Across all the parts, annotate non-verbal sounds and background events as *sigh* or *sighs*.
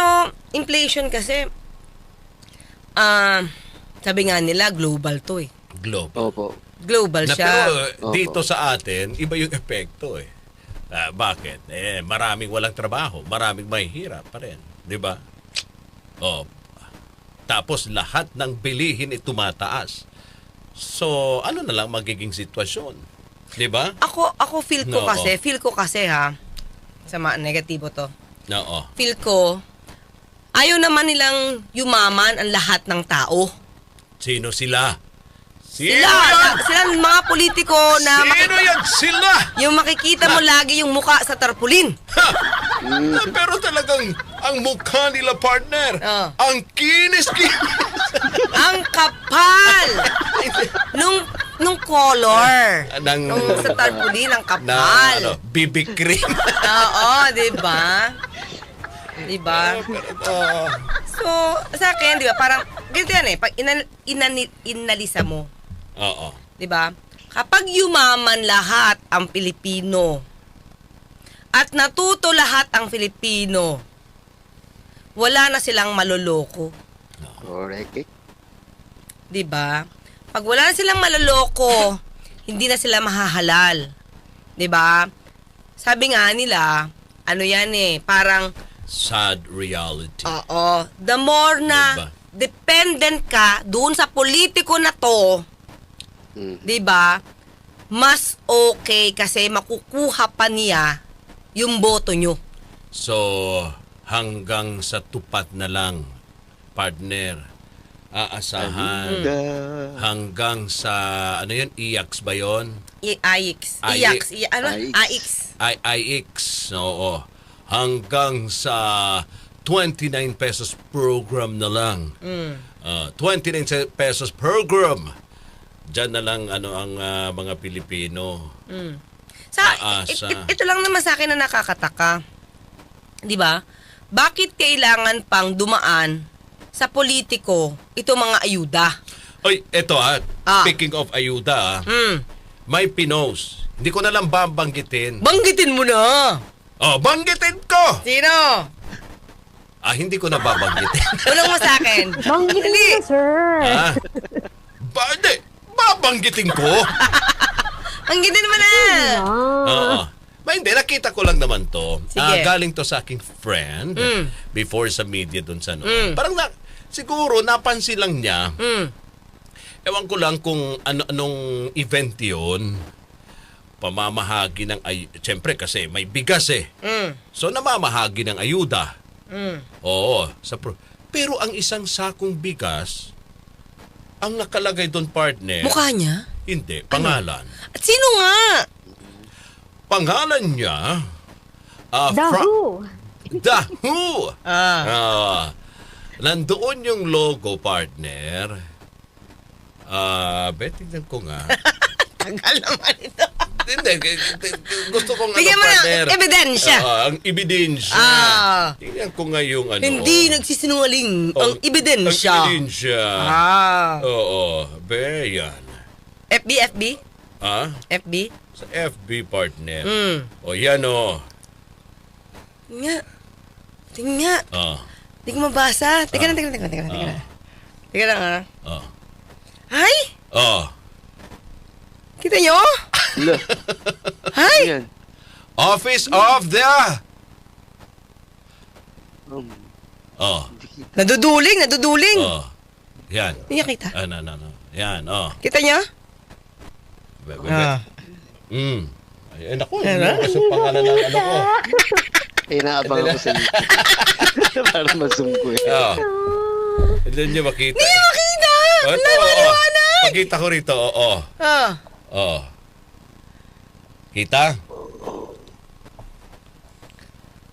Pero, inflation kasi, ah, sabi nga nila, global to eh. Globe. Opo. Global Na, siya. pero uh, Opo. dito sa atin, iba yung epekto eh. Ah, bakit? Eh, maraming walang trabaho, maraming mahihirap pa rin. Di ba? Oh. Tapos lahat ng bilihin ay tumataas. So, ano na lang magiging sitwasyon? Di ba? Ako, ako feel ko Oo. kasi, feel ko kasi ha, sa mga negatibo to. Oo. Feel ko, ayaw naman nilang yumaman ang lahat ng tao. Sino sila? Sino Sila, sila ang mga politiko na Sino makik- yan sila? yung makikita mo lagi yung muka sa tarpulin. Ha! Ah, Pero talagang ang mukha nila partner, Oo. ang kinis-kinis. Ang kapal! nung, nung color. ng, Nung sa tarpulin, ang na kapal. ano, BB cream. Oo, di ba? Di ba? So, sa akin, di ba, parang, ganito yan eh, pag inan, inani- inalisa mo, Oo. di ba? Kapag yumaman lahat ang Pilipino at natuto lahat ang Filipino, wala na silang maloloko. Correct. 'di ba? Pag wala na silang maloloko, hindi na sila mahahalal. 'Di ba? Sabi nga nila, ano 'yan eh, parang Sad reality. oo, the more na Diba? dependent ka doon sa politiko na 'to, Mm. 'di ba? Mas okay kasi makukuha pa niya yung boto nyo. So, hanggang sa tupat na lang, partner, aasahan. Da. Hanggang sa, ano yun, IAX ba yun? I. AIX. IAX. I- ano? AIX. AIX. IIX, oo. Hanggang sa 29 pesos program na lang. Mm. Ah, 29 se- pesos program. Diyan na lang ano ang ah, mga Pilipino. Sa, Aasa. it- it- ito lang naman sa akin na nakakataka. 'Di ba? Bakit kailangan pang dumaan sa politiko itong mga ayuda? Oy, eto ah, Ah. speaking of ayuda, ah, Hmm. may pinos. Hindi ko na lang babanggitin. Banggitin mo na. Oh, banggitin ko! Sino? Ah, hindi ko na babanggitin. *laughs* Tulong mo sa akin. Banggitin mo, sir. ah, ba, hindi, babanggitin ko. Banggitin mo na. Ah. Oo. Ba, hindi, nakita ko lang naman to. Sige. Ah, galing to sa aking friend Mm. before sa media dun sa no. Mm. Parang na, siguro napansin lang niya, Hmm. ewan ko lang kung ano anong event yun, pamamahagi ng ay siyempre kasi may bigas eh. Hmm. So namamahagi ng ayuda. Hmm. Oo, sa pro- pero ang isang sakong bigas ang nakalagay doon partner, Mukha niya? hindi, pangalan. At sino nga? Pangalan niya, ah, The Fra- Who. The Who. Ah. Ah, nandoon yung logo, partner. Ah, bet, tignan ko nga. *laughs* Tagal naman ito. Hindi, gusto kong Bigyan mo ano, ng partner. ebidensya. Ah, ang ebidensya. Ah. Tingnan ko nga yung ano. Hindi nagsisinungaling ang ebidensya. Ang ebidensya. Ah. Oo, be, yan. FB, FB? Ah, FB? sa FB partner. Hmm. O yan o. Nga. Tingnan nga. Ah, Hindi ko mabasa. Teka lang, teka lang, teka lang, teka lang. Teka lang, teka lang ah. ah. Ay! Oh, Kita nyo? Lo. Ay! Yan. Office of the... Um, Oh, Naduduling, naduduling. oh. Yan. Hindi niya kita. Ano, ano, ano. Yan, oh. Kita nyo? Be, be, be. Ah. Mm. Ay, ay, naku. Ano? Ano? Kasi pangalan ng ano ko. *laughs* eh, naabang ako sa *laughs* YouTube. Para ma-zoom ko eh. Oh. Hindi niyo makita. Hindi niya makita! Oh, Wala ito, oo. maliwanag! Pakita ko rito, oo. Ah. Oh. Kita?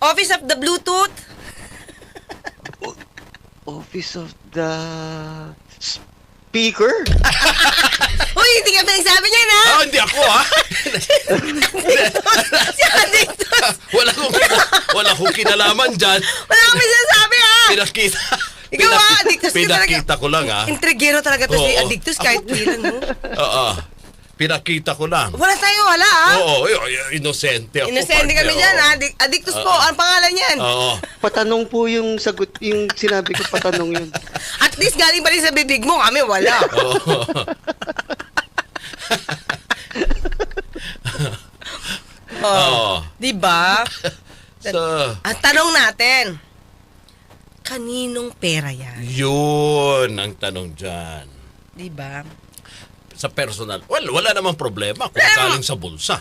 Office of the Bluetooth. Office of the Speaker? *laughs* Uy, hindi ka pinagsabi niya na! Ah, hindi ako ha. *laughs* wala kong kina- wala kong kinalaman diyan. Wala kang sinasabi ha! Pinakita. Ikaw ah, Addictus ka talaga. Pinakita ko lang ha. Intrigero talaga to si Oo. Addictus kahit kailan mo. Oo. Pinakita ko lang. Wala tayo, wala ah. Oo, inosente ako. Inosente kami dyan, ha? Adik- Addictus po, ang pangalan yan. Oo. Patanong po yung sagot, yung sinabi ko, patanong yun. *laughs* At least galing pa rin sa bibig mo, kami wala. *laughs* Oo. *laughs* Oh. Oo. Di ba? So, Ang tanong natin, kaninong pera yan? yun ang tanong dyan. Di ba? Sa personal, well, wala namang problema kung Pero- galing sa bulsa.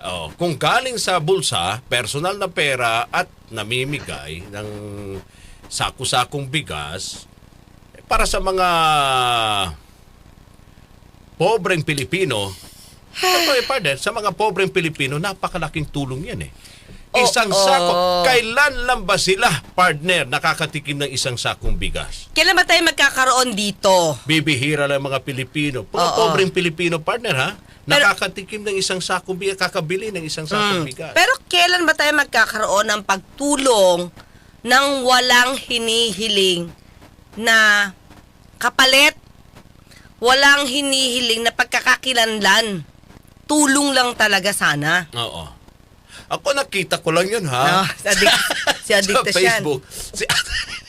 Oh, kung galing sa bulsa, personal na pera at namimigay ng saku-sakong bigas eh, para sa mga pobreng Pilipino, *sighs* eh, partner, sa mga pobreng Pilipino, napakalaking tulong yan eh. Isang Oo. sako. Kailan lang ba sila, partner, nakakatikim ng isang sakong bigas? Kailan ba tayo magkakaroon dito? bibihira lang mga Pilipino. Mga Oo. pobreng Pilipino partner ha. Nakakatikim ng isang sakong bigas, kakabili ng isang sakong Mm. bigas. Pero kailan ba tayo magkakaroon ng pagtulong ng walang hinihiling na kapalit? Walang hinihiling na pagkakakilanlan. Tulong lang talaga sana. Oo. Ako nakita ko lang yun ha. No, si Addict- *laughs* si Addictus Sa yan. Facebook. Si,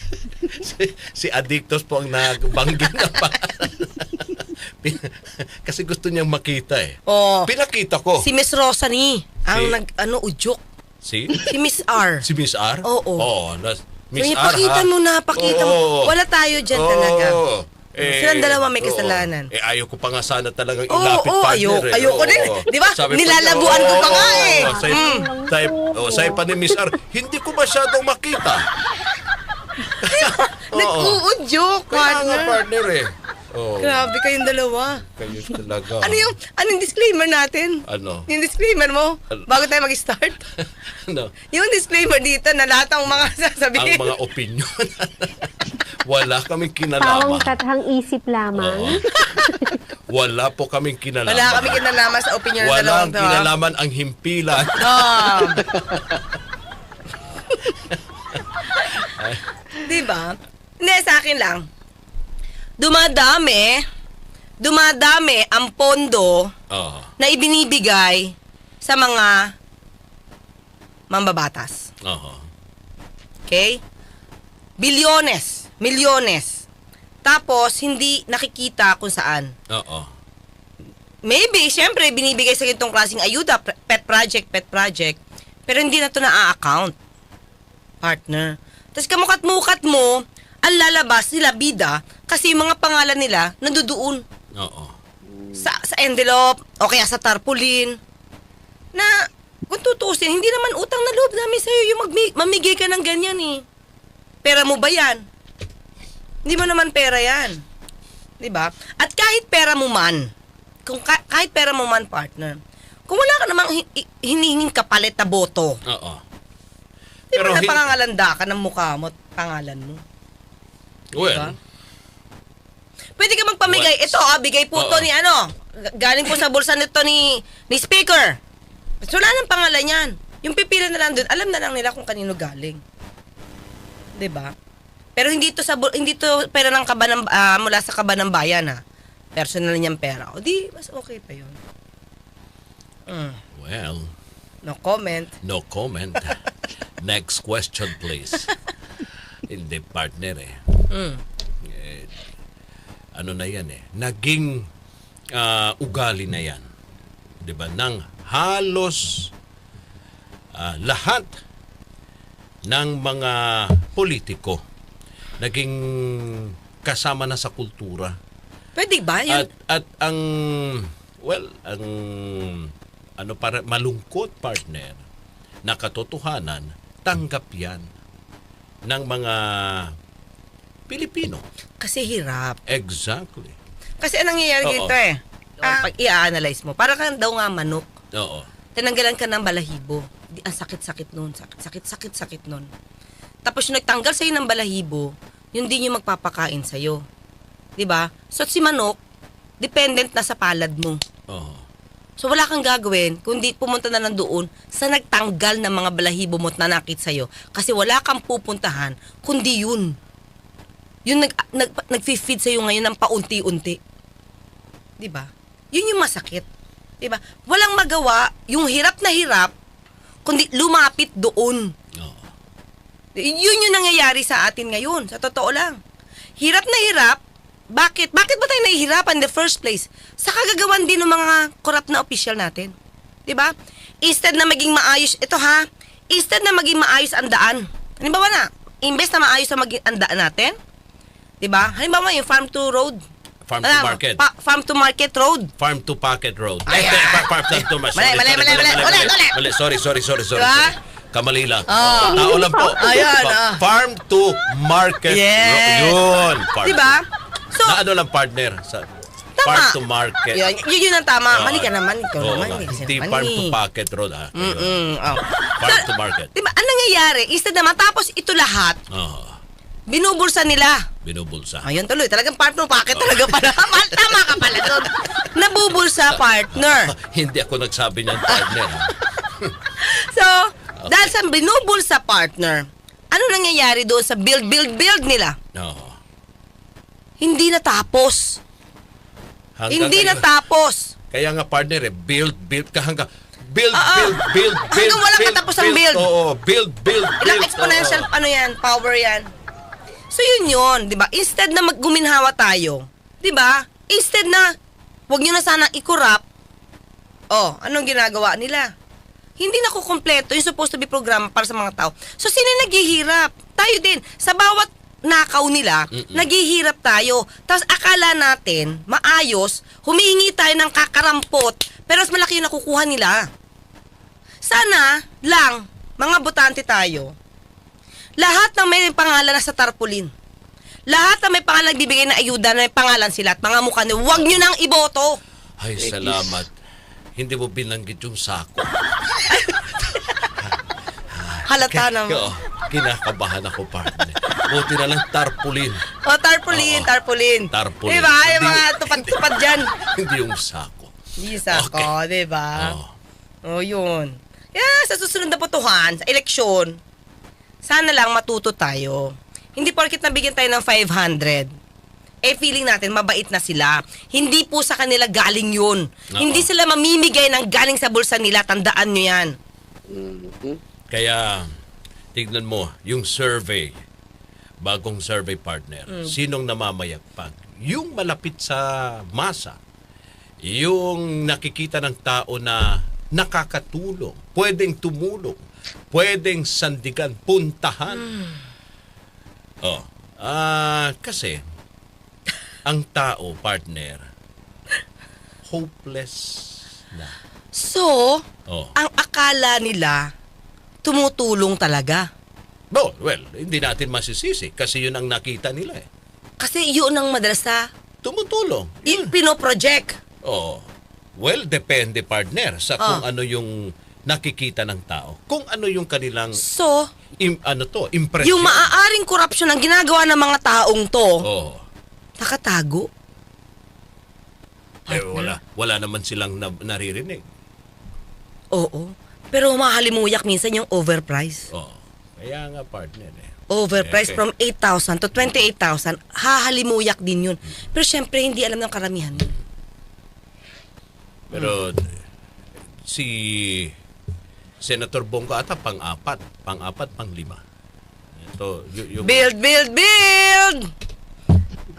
*laughs* si, si Addictus po ang nagbanggit na pa. *laughs* Kasi gusto niyang makita eh. Oh, Pinakita ko. si Miss Rosany ang Si- nag ano udyok. Si? Si Miss R. Si Miss R? Oo. Oo. nas- Miss so, R pakita ha? mo na, pakita Oo. mo. Wala tayo dyan Oo. talaga. Eh, Silang dalawa may oo. kasalanan. Eh, ayaw ko pa nga sana talagang Oo, ilapit oo, partner ayaw- eh. ayoko din. Oo. Di ba? Sabi Nilalabuan ko pa nga oo, eh. oo, Say, Mm. say, oh, say pa ni Miss R, hindi ko masyadong makita. *laughs* Oo. Nag-uudyok, Kaya nga partner. partner eh. Oh, Grabe kayong dalawa. kayo talaga. Ano yung, anong disclaimer natin? Ano? Yung disclaimer mo, Ano? bago tayo mag-start. *laughs* ano? Yung disclaimer dito na lahat ng mga *laughs* Ang sasabihin. mga opinion. Wala kaming Pawang kinalaman. katahang isip lamang. Oo. *laughs* Wala po kaming kinalaman. Wala kami kinalaman sa opinion ng dalawang Walang to. kinalaman ang himpilan. Ah. Di ba? Hindi, sa akin lang. Dumadami, dumadami ang pondo Oo. na ibinibigay sa mga mambabatas. Oo. Okay? Bilyones, milyones. Tapos, hindi nakikita kung saan. Oo. Maybe, syempre, binibigay sa ganitong klaseng ayuda, pet project, pet project. Pero hindi na to na-account. Partner. Tapos kamukat-mukat mo, ang lalabas nila bida kasi yung mga pangalan nila nandoon Oo. sa, sa envelope o kaya sa tarpaulin na kung tutuusin, hindi naman utang na loob namin sa'yo yung magmi- mamigay ka ng ganyan eh. Pera mo ba yan? Hindi mo naman pera yan. 'Di ba? At kahit pera mo man, kung ka- kahit pera mo man partner, kung wala ka namang hi- hi- hinihinging kapalit na boto, Oo. di ba na hin- pangangalanda ka ng mukha mo at pangalan mo? Well? Pwede ka magpamigay. What? Ito, ah, bigay po to Oo. ni ano. G- Galing po sa bulsa nito ni, ni speaker. So, wala nang pangalan yan. Yung pipila na lang doon, alam na lang nila kung kanino galing. 'Di ba? Pero hindi to sa hindi to pera ng kaba ng, ah, mula sa kaba ng bayan ha. Personal niyang pera. O di, mas okay pa 'yun. Mm, well, no comment. no comment. *laughs* Next question, please. *laughs* Hindi, partner eh. Mm. Eh, Ano na yan eh. Naging ah, ugali na yan. Di ba? Nang halos ah, lahat ng mga politiko naging kasama na sa kultura. Pwede ba? Yung, At at ang well, ang ano para malungkot partner na katotohanan, tanggap 'yan ng mga Pilipino. kasi hirap. Exactly. Kasi anong nangyayari Oo. dito eh. Ah. Pag i-analyze mo, para kang daw nga manok. Oo. tinanggalan ka ng balahibo. Di, ang sakit-sakit nun. Sakit, sakit, sakit, sakit nun. Tapos yung nagtanggal sa'yo ng balahibo, yun din yung magpapakain sa'yo. Di ba? So si manok, dependent na sa palad mo. Oo. So wala kang gagawin kundi pumunta na lang doon sa nagtanggal ng mga balahibo mo at nanakit sa'yo. Kasi wala kang pupuntahan kundi yun. Yun nag, nag, nag-feed sa'yo ngayon ng paunti-unti. Di ba? Yun yung masakit. 'Di ba? Walang magawa, yung hirap na hirap, kundi lumapit doon. Oo. Yun yung nangyayari sa atin ngayon, sa totoo lang. Hirap na hirap, bakit? Bakit ba tayo nahihirapan in the first place? Sa kagagawan din ng mga korap na opisyal natin. 'Di ba? Instead na maging maayos, ito ha, instead na maging maayos ang daan. Halimbawa na, imbes na maayos na maging ang daan natin, 'di ba? Halimbawa yung farm to road. Farm to market. pa- farm to market road. Farm to Pocket Road. Ay, Eh, eh, fa- farm to to Mali, sorry, mali, sorry, mali, mali. Ulit, ulit. Sorry, sorry, sorry, sorry. Diba? sorry. Kamali lang. Oh. Tao lang po. Ayan, ah. Farm to Market Yes. Yun. Farm Di ba? to- So, na ano lang partner sa Tama. Farm to Market. yun, yun, yun ang tama. Oo. Mali ka naman, ikaw Oo naman. nga. Hindi kasi Hindi Farm to eh. Pocket Road. Ah. Mm, oh. Farm So, to Market. Diba, ang nangyayari, instead na matapos ito lahat, Oo. binubulsa nila. binubulsa. Ayun tuloy, talagang partner packet talaga pala. Mal, tama ka pala doon. Nabubulsa partner. *laughs* Hindi ako nagsabi niyan partner. ah. *laughs* So, dahil sa binubulsa partner, ano nangyayari doon sa build, build, build nila? Oo. Hindi natapos. Hanggang Hindi ngayon- natapos. Kaya nga partner eh, build, build ka hanggang build, Oo. build, build, build, Hanggang walang katapusang build. Oo, build, build, build. Ilang exponential, ano yan, power yan. So yun yun, di ba? Instead na magguminhawa tayo, di ba? Instead na, wag nyo na sana i-corrupt, oh, anong ginagawa nila? Hindi na kukompleto yung supposed to be program para sa mga tao. So sino naghihirap? Tayo din. Sa bawat nakaw nila, naghihirap tayo. Tapos akala natin, maayos, humihingi tayo ng kakarampot, pero mas malaki yung nakukuha nila. Sana lang, mga botante tayo, lahat ng may pangalan na sa tarpaulin, lahat ng may pangalan nagbibigay ng ayuda na may pangalan sila at mga mukha nyo, huwag nyo nang iboto. Ay, salamat. Hindi mo binanggit yung sako. Halata naman. Oo, kinakabahan ako, partner. Buti na lang tarpaulin. O, tarpaulin, Oo. tarpaulin. Tarpaulin. Diba? Yung Hindi- mga tupad-tupad dyan. *laughs* Hindi yung sako. Hindi sa Okay. ko, diba? Oo. O, yun. Yeah, sa susunod na botohan, sa eleksyon, sana lang matuto tayo. Hindi porkit nabigyan tayo ng 500, eh feeling natin mabait na sila. Hindi po sa kanila galing yun. Oo. Hindi sila mamimigay ng galing sa bulsa nila. Tandaan nyo yan. Mhm. Kaya, tignan mo, yung survey, bagong survey partner, Mm. sinong namamayagpag? Yung malapit sa masa, yung nakikita ng tao na nakakatulong, pwedeng tumulong, pwedeng sandigan, puntahan. Mm. Oh, ah, kasi, ang tao, partner, hopeless na. So, Oh. ang akala nila, tumutulong talaga. No, well, hindi natin masisisi kasi yun ang nakita nila eh. Kasi yun ang madalas na Tumutulong. i- pinoproject. Oh. Well, depende partner sa kung Ah. ano yung nakikita ng tao. Kung ano yung kanilang So, im, ano to, impression. yung maaaring korupsyon ang ginagawa ng mga taong to, Oh. nakatago. Eh, wala, wala naman silang na, naririnig. Oo. Pero mahalimuyak minsan yung overprice. Oh. Kaya nga partner eh. Overprice Okay. from 8,000 to 28,000, hahalimuyak din yun. Pero syempre, hindi alam ng karamihan. Pero si Senator Bongo ata pang-apat, pang-apat, pang-lima. Ito, y- yung Build, build, build!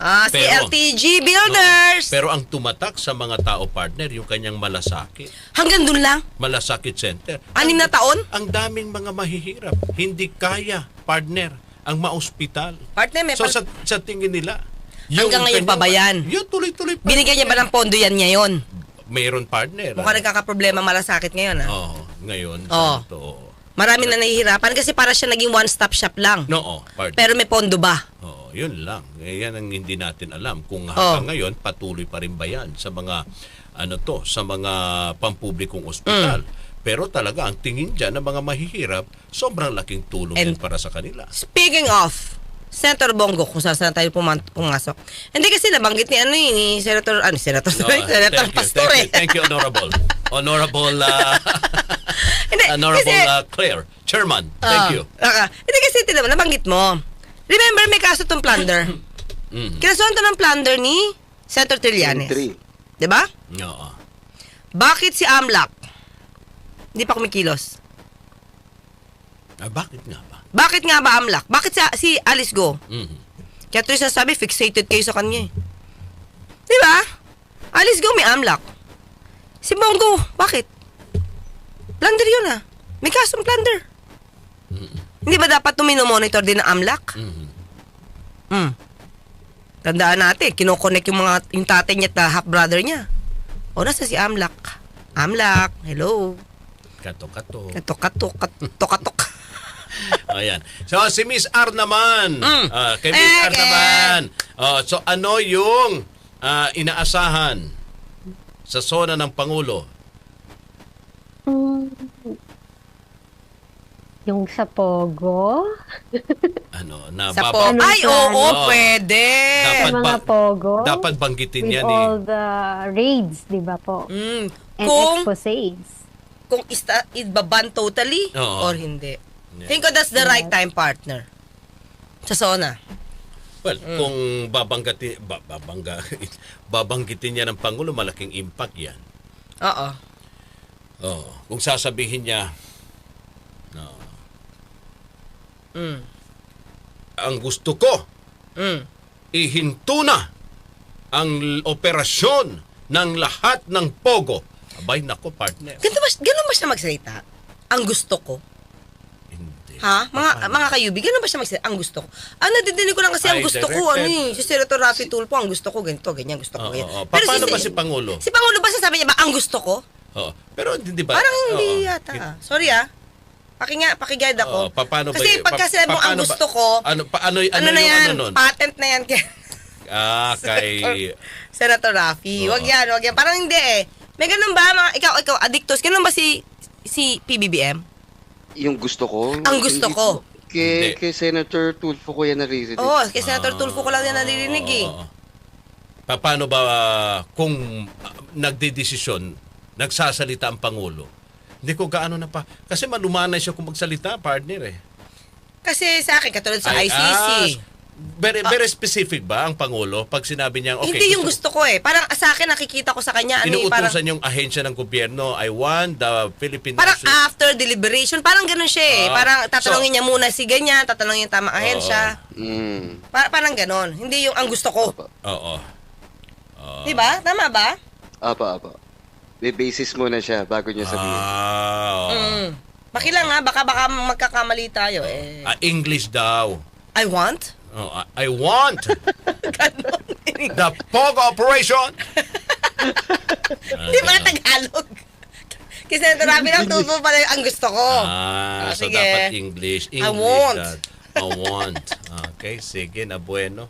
Ah, si Pero- LTG Builders! Pero ang tumatak sa mga tao partner, yung kanyang malasakit. Hanggang dun lang? Malasakit Center. Anim na taon? Ang daming mga mahihirap. Hindi kaya, partner, ang maospital. Partner, may So pal- sa, sa tingin nila, Hanggang ngayon pa ba yan? Yun, tuloy-tuloy pa. Binigyan niya ba ng pondo yan ngayon? Mayroon partner. Mukhang nagkakaproblema malasakit ngayon, ha? Oo, ngayon. Oo. to. Marami na nahihirapan kasi para siya naging one-stop shop lang. Noo, partner. Pero may pondo ba? Yun lang. Eh, yan ang hindi natin alam. Kung Oh. hanggang ngayon, patuloy pa rin ba yan sa mga, ano to, sa mga pampublikong ospital. Mm. Pero talaga, ang tingin dyan ng mga mahihirap, sobrang laking tulong And- yan para sa kanila. Speaking of, Senator Bongo, kung saan saan tayo pumasok. Hindi kasi nabanggit ni ano yun, ni Senator, ano, Senator, No, *laughs* Senator thank you, Pastor thank eh. you, thank you, Honorable. *laughs* Honorable, uh, Hindi, *laughs* Honorable kasi, uh, Claire, Chairman. Thank Ah, you. ah, hindi kasi, tinama, nabanggit mo. Remember, may kaso tong plunder. *coughs* Mm. Kinasuhan to ng plunder ni Senator Trillanes. Three. 'Di ba? Oo. Bakit si Amlak? Hindi pa kumikilos. Ah, bakit nga ba? Bakit nga ba Amlak? Bakit si, si Alice Go? Mhm. Kaya ito yung sinasabi, fixated kayo sa kanya eh. Di ba? Alice Go may Amlak. Si Bongo, bakit? Plunder yun ah. May kasong plunder. Hindi ba dapat tumino-monitor din ng Amlak? Mhm. Hmm. Tandaan natin, kinoconnect yung mga yung tatay niya at uh, half brother niya. O nasa si Amlak. Amlak, hello. Kato-kato. Katok, katok, katok, katok. *laughs* Ayan. So, si Miss R naman. Mm. Ah, kay Miss R Eke. naman. Oh, so, ano yung ah, inaasahan sa zona ng Pangulo? Mm, yung sa Pogo, *laughs* Ano, na Sa po. Ano Ay, oo, Oo. pwede. Dapat mga ba- Pogo, Dapat banggitin with yan all eh. the raids, di ba po? Mm. And Kung, exposés. kung ista, ibaban totally Oo. or hindi. Yeah. Think ko that's the right time partner. Sa zona. Well, Mm. kung babanggati, ba, babangga, *laughs* babanggitin niya ng Pangulo, malaking impact yan. Oo. Oh, kung sasabihin niya, no, Mm. ang gusto ko, Mm. ihinto na ang operasyon ng lahat ng Pogo. Abay, nako, partner. Ganun ba, ganun ba siya magsalita? Ang gusto ko. Hindi. Ha? Mga Paano? mga kayubi, ganun ba siya magsalita? Ang gusto ko. Ah, nadidinig ko lang kasi ang gusto ko. Ano eh, si Senator Rafi Tulfo, ang gusto ko, ganito, ganyan, gusto ko. Ganyan. Pa- paano ba si Pangulo? Si Pangulo ba sasabi niya ba, ang gusto ko? Oo. Pero hindi ba? Parang hindi yata. Sorry ah. Pakinga, pakiguide ako. Pa- paano ba Kasi y- pagka pa- sinabi mo ang paano ba- gusto ko, Ano, pa, ano, ano, ano, na yung yan? ano nun? Patent na yan *laughs* kay Ah, kay... Senator Rafi. Oo. Wag yan, wag yan. Parang hindi eh. May ganun ba, mga, ikaw, ikaw, addictos, ganun ba si, si PBBM? Yung gusto ko. Ang gusto ko. Kay, kay Senator Tulfo ko yan naririnig. Oo, oh, kay Senator Tulfo ko lang yan naririnig eh. Oo. Pa- paano ba ah, kung ah, nagdedesisyon, nagsasalita ang Pangulo? Hindi ko gaano na pa. Kasi malumanay siya kung magsalita, partner eh. Kasi sa akin, katulad sa Ay, ICC. ah, very, very specific ba ang Pangulo pag sinabi niya, okay, hindi yung gusto ko eh. Parang sa akin, nakikita ko sa kanya, ano eh, parang, yung ahensya ng gobyerno, I want the Philippine parang National- after deliberation, parang ganun siya eh. Ah, parang tatanungin so- niya muna si ganyan, tatanungin yung tamang ahensya. Mm. Pa- parang ganun. Hindi yung ang gusto ko. Oo. Di ba? Tama ba? Apa, apa. May basis muna siya bago niya sabihin. Ah, oo. Mm. Pakilang ha, baka baka magkakamali tayo eh. Ah, English daw. I want? Oh, I I want *laughs* Ganon. the POG operation. Di ba Tagalog? Kasi Senator Rafi lang tubo pala yung ang gusto ko. Ah, Ah, so sige. dapat English. English want. that. I want. Okay, sige na bueno.